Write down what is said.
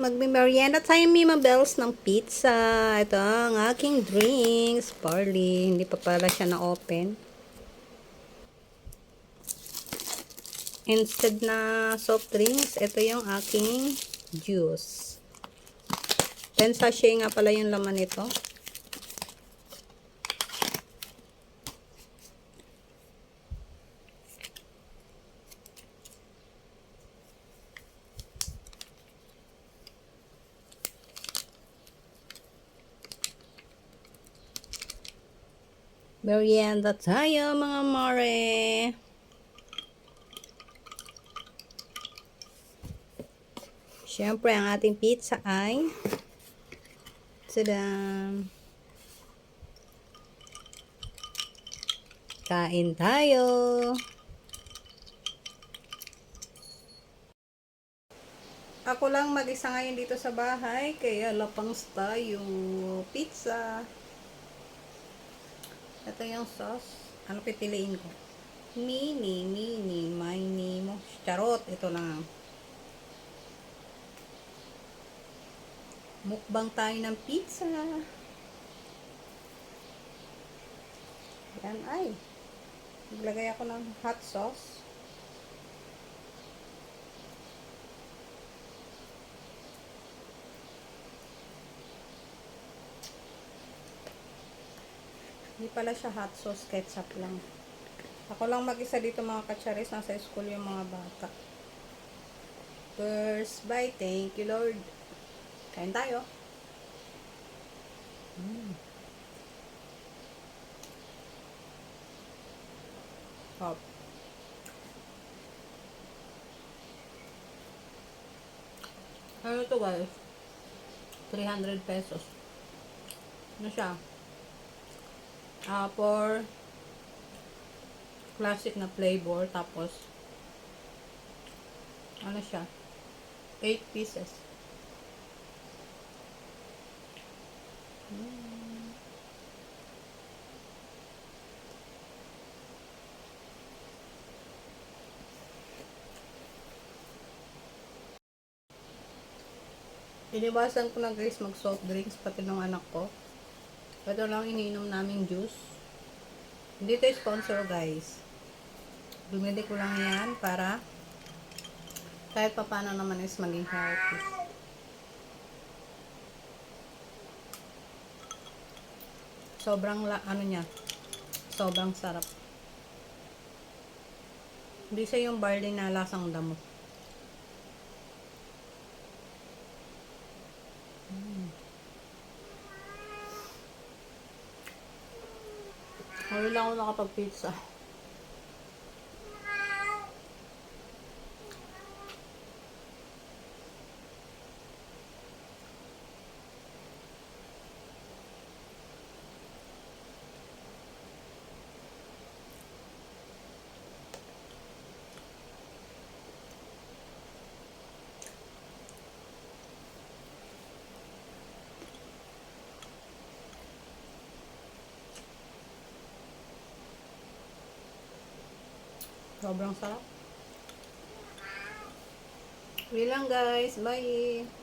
Magme-merienda tayo Mima Bells ng pizza. Ito ang aking drinks. Barley. Hindi pa pala siya na-open. Instead na soft drinks, ito yung aking juice. 10 sachet nga pala yung laman nito. Merienda tayo mga mare. Siyempre, ang ating pizza ay Tadam! Kain tayo! Ako lang mag-isa ngayon dito sa bahay, kaya lapangs tayo. Pizza! Ito yung sauce. Ano pipiliin ko? Mini, mini, mini mo. Charot, ito lang. Mukbang tayo ng pizza. Yan ay. Maglagay ako ng hot sauce. Hindi pala siya hot sauce, ketchup lang. Ako lang mag-isa dito mga katsaris. Nasa school yung mga bata. First bite. Thank you, Lord. Kain tayo. Mm. Hop. Ano to guys? 300 pesos. Ano siya? For classic na flavor. Tapos, ano siya? 8 pieces. Iniwasan ko na guys mag soft drinks pati ng anak ko. Ito lang iniinom naming juice. Hindi ito sponsor guys. Bumili ko lang yan para kahit pa paano naman is maging healthy. Sobrang la, ano niya, sobrang sarap. Hindi siya yung barley na lasang damo. Ngayon lang ako nakapag-pizza. Sobrang sarap. Uwi lang guys. Bye.